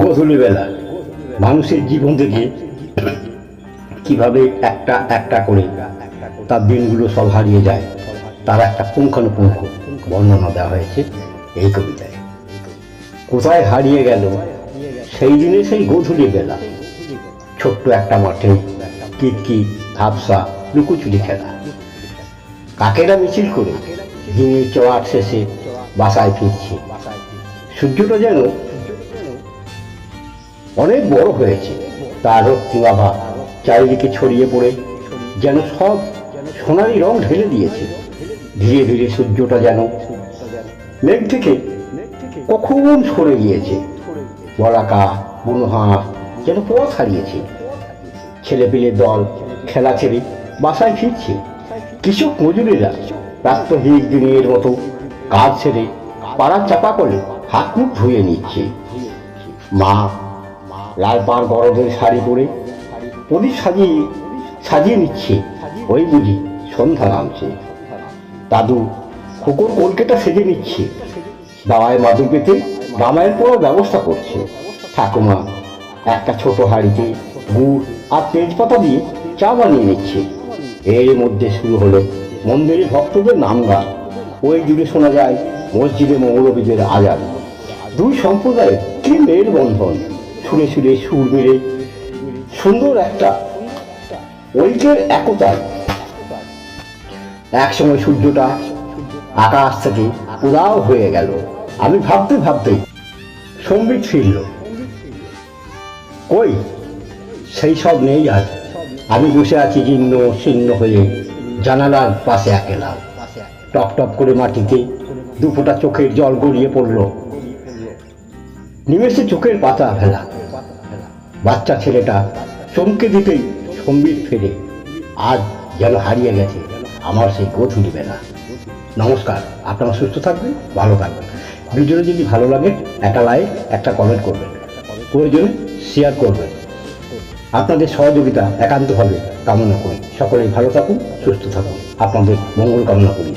গধূলি বেলা মানুষের জীবন থেকে কীভাবে একটা একটা করে তার দিনগুলো সব হারিয়ে যায়, তার একটা পুঙ্খানুপুঙ্খ বর্ণনা দেওয়া হয়েছে এই কবিতায়। কোথায় হারিয়ে গেল? সেই দিনে সেই গধূলি বেলা ছোট্ট একটা মাঠে কিটকিট ধাপসা, লুকোচুরি খেলা। কাকেরা মিছিল করে দিনের চড়ার শেষে বাসায় ফিরছে। সূর্যটা যেন অনেক বড় হয়েছে। তার রক্তিমাভা চারিদিকে ছড়িয়ে পড়ে, যেন সব সোনালি রং ঢেলে দিয়েছে। ধীরে ধীরে সূর্যটা যেন মেঘ থেকে কখন সরে গিয়েছে। বলাকা বুনহাঁস যেন পথ হারিয়েছে। ছেলেপিলের দল খেলা ছেড়ে বাসায় ফিরছে। কৃষক মজুরিরা প্রাত্যহিক দিনের মতো কাজ ছেড়ে পাড়ার চাপা করে হাত মুখ ধুয়ে নিচ্ছে। মা লাল পাড় গরদের শাড়ি পরে প্রদীপ সাজিয়ে সাজিয়ে নিচ্ছে। ওই বুঝি সন্ধ্যা নামছে। দাদু কুকুর কলকেটা সেজে নিচ্ছে। দাওয়ায় মাদুর পেতে রামায়ণ পড়ার ব্যবস্থা করছে। ঠাকুমা একটা ছোট হাঁড়িতে গুড় আর তেজপাতা দিয়ে চা বানিয়ে নিচ্ছে। এর মধ্যে শুরু হলো মন্দিরে ভক্তদের নাম গান। ওই জুড়ে শোনা যায় মসজিদে মৌলবীদের আজান। দুই সম্প্রদায়ের কি মেল বন্ধন সুরে সুরে সুর মেরে সুন্দর একটা ঐক্যের একতায় একসময় সূর্যটা আকাশ থেকে উদাও হয়ে গেল। আমি ভাবতে ভাবতেই সম্বিত ফিরল। কই? সেই সব নেই আজ। আমি বসে আছি জীর্ণ শীর্ণ হয়ে জানালার পাশে একেলা। টপ টপ করে মাটিতে দুপোটা চোখের জল গড়িয়ে পড়ল। নিমেষে চোখের পাতা ফেলা। বাচ্চা ছেলেটা চমকে দিতেই সম্বিত ফেরে আজ যেন হারিয়ে গেছে, আমার সেই গধুলি বেলা। নমস্কার, আপনারা সুস্থ থাকবেন, ভালো থাকবেন। ভিডিওটা যদি ভালো লাগে, একটা লাইক একটা কমেন্ট করবেন। প্রয়োজনে শেয়ার করবেন। আপনাদের সহযোগিতা একান্তভাবে কামনা করি। সকলেই ভালো থাকুন, সুস্থ থাকুন। আপনাদের মঙ্গল কামনা করি।